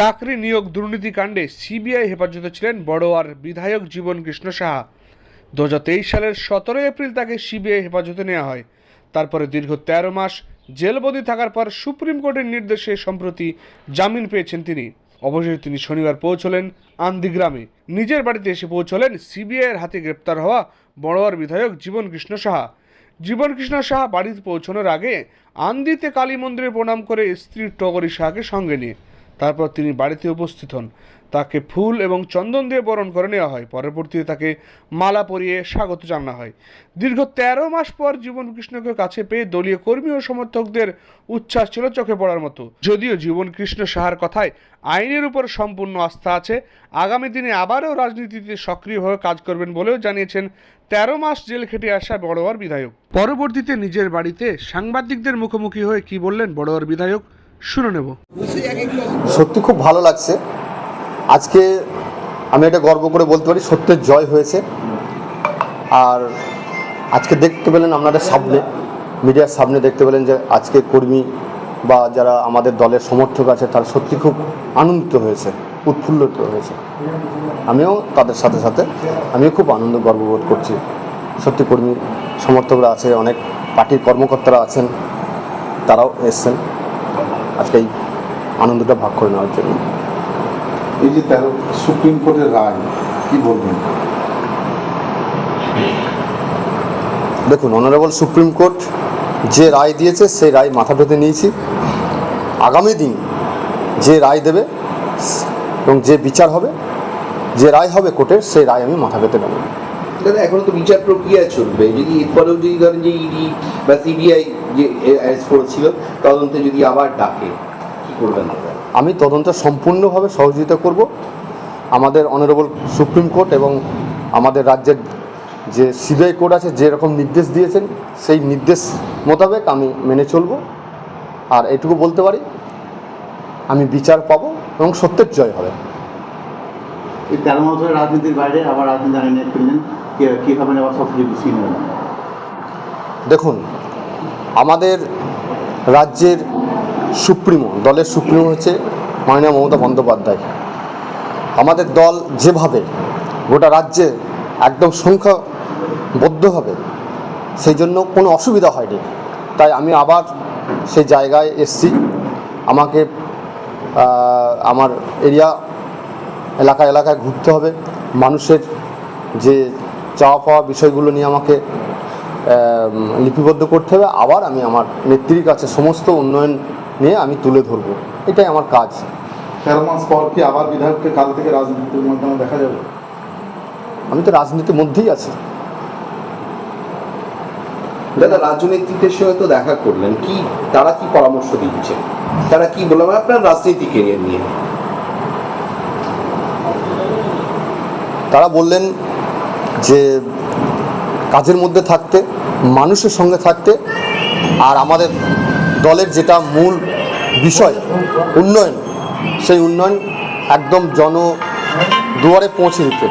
চাকরি নিয়োগ দুর্নীতিকাণ্ডে সিবিআই হেফাজতে ছিলেন বড়োয়ার বিধায়ক জীবন কৃষ্ণ সাহা। দু হাজার তেইশ সালের সতেরোই এপ্রিল তাকে সিবিআই হেফাজতে নেওয়া হয়। তারপরে দীর্ঘ তেরো মাস জেলবন্দি থাকার পর সুপ্রিম কোর্টের নির্দেশে সম্প্রতি জামিন পেয়েছেন তিনি। অবশেষে তিনি শনিবার পৌঁছলেন আন্দি গ্রামে নিজের বাড়িতে এসে পৌঁছলেন সিবিআইয়ের হাতে গ্রেপ্তার হওয়া বড়োয়ার বিধায়ক জীবন কৃষ্ণ সাহা। জীবন কৃষ্ণ সাহা বাড়িতে পৌঁছানোর আগে আন্দিতে কালী মন্দিরে প্রণাম করে স্ত্রী টগরী সাহাকে সঙ্গে নিয়ে তারপর তিনি বাড়িতে উপস্থিত হন। তাকে ফুল এবং চন্দন দিয়ে বরণ করে নেওয়া হয়। পরবর্তীতে তাকে মালা পরিয়ে স্বাগত জানানো হয়। দীর্ঘ তেরো মাস পর জীবন কৃষ্ণকে কাছে পেয়ে দলীয় কর্মী ও সমর্থকদের উচ্ছ্বাস ছিল চোখে পড়ার মতো। যদিও জীবন কৃষ্ণ সাহার কথায় আইনের উপর সম্পূর্ণ আস্থা আছে, আগামী দিনে আবারও রাজনীতিতে সক্রিয়ভাবে কাজ করবেন বলেও জানিয়েছেন তেরো মাস জেল খেটে আসা বড়োয়ার বিধায়ক। পরবর্তীতে নিজের বাড়িতে সাংবাদিকদের মুখোমুখি হয়ে কি বললেন বড়োয়ার বিধায়ক? শুনে নেব। সত্যি খুব ভালো লাগছে। আজকে আমি এটা গর্ব করে বলতে পারি, সত্যের জয় হয়েছে। আর আজকে দেখতে পেলেন আপনাদের সামনে, মিডিয়ার সামনে দেখতে পেলেন যে আজকে কর্মী বা যারা আমাদের দলের সমর্থক আছে, তারা সত্যি খুব আনন্দিত হয়েছে, উৎফুল্লিত হয়েছে। আমিও তাদের সাথে সাথে, আমিও খুব আনন্দ গর্ববোধ করছি। সত্যি কর্মী সমর্থকরা আছে, অনেক পার্টির কর্মকর্তারা আছেন, তারাও এসছেন। আজকে এই আনন্দটা ভাগ করে নেওয়ার জন্য। এই যে তেরো সুপ্রিম কোর্টের রায় কি বলবেন? দেখুন অনারেবল সুপ্রিম কোর্ট যে রায় দিয়েছে সেই রায় মাথা পেতে নিয়েছি। আগামী দিন যে রায় দেবে এবং যে বিচার হবে যে রায় হবে কোর্টের সেই রায় আমি মাথা পেতে নেব। দাদা এখনও তো বিচার প্রক্রিয়া চলবে। যদি এরপরেও যদি ধরেন যে ইডি বা সিবিআই যে অ্যারেস্ট করেছিল, তদন্তে যদি আবার ডাকে, কি করবেন আমি তদন্তে সম্পূর্ণভাবে সহযোগিতা করব। আমাদের অনারেবল সুপ্রিম কোর্ট এবং আমাদের রাজ্যের যে সিবিআই কোর্ট আছে যেরকম নির্দেশ দিয়েছেন, সেই নির্দেশ মোতাবেক আমি মেনে চলব। আর এটুকু বলতে পারি, আমি বিচার পাবো এবং সত্যের জয় হবে। এই তেরো ধরে রাজনীতির বাইরে আবার রাজনীতি আইনে ফিরলেন। কে- কীভাবে আবার সব কিছু গুছিয়ে নেবেন। দেখুন, আমাদের রাজ্যের সুপ্রিমো, দলের সুপ্রিমো হচ্ছে মাননীয় মমতা বন্দ্যোপাধ্যায়। আমাদের দল যেভাবে গোটা রাজ্যে একদম সংখ্যাবদ্ধ হবে, সেই জন্য কোনো অসুবিধা হয়নি। তাই আমি আবার সেই জায়গায় এসছি। আমাকে আমার এরিয়া এলাকা এলাকায় ঘুরতে হবে। মানুষের যে চাওয়া পাওয়া বিষয়গুলো নিয়ে আমাকে লিপিবদ্ধ করতে হবে। আবার আমি আমার নেত্রীর কাছে সমস্ত উন্নয়ন নিয়ে আমি তুলে ধরবো। এটাই আমার কাজ। তেরো মাস পর কি আবার বিধায়ককে কাল থেকে রাজনীতির মাধ্যমে দেখা যাবে? আমি তো রাজনীতির মধ্যেই আছি। দাদা রাজ্য নেতৃত্বের সঙ্গে তো দেখা করলেন। কি তারা কি পরামর্শ দিচ্ছে? তারা কি বললাম আপনার রাজনীতি কেরিয়ার নিয়ে। তারা বললেন যে কাজের মধ্যে থাকতে, মানুষের সঙ্গে থাকতে আর আমাদের দলের যেটা মূল বিষয়, উন্নয়ন, সেই উন্নয়ন একদম জন দুয়ারে পৌঁছে দিতে।